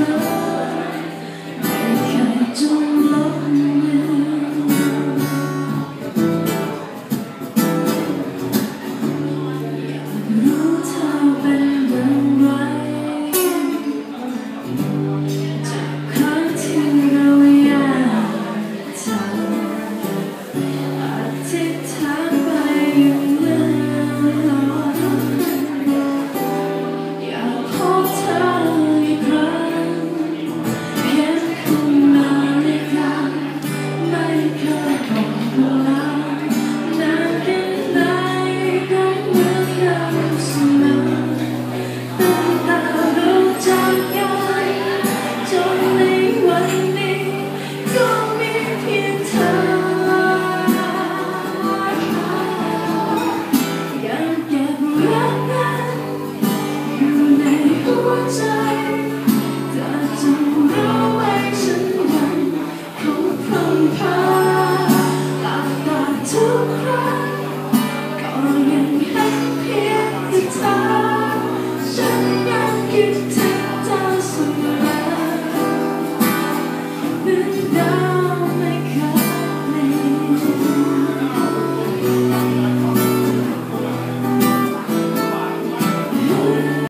you. ก็ยังเห็นเพียงแต่เธอฉันยังคิดถึง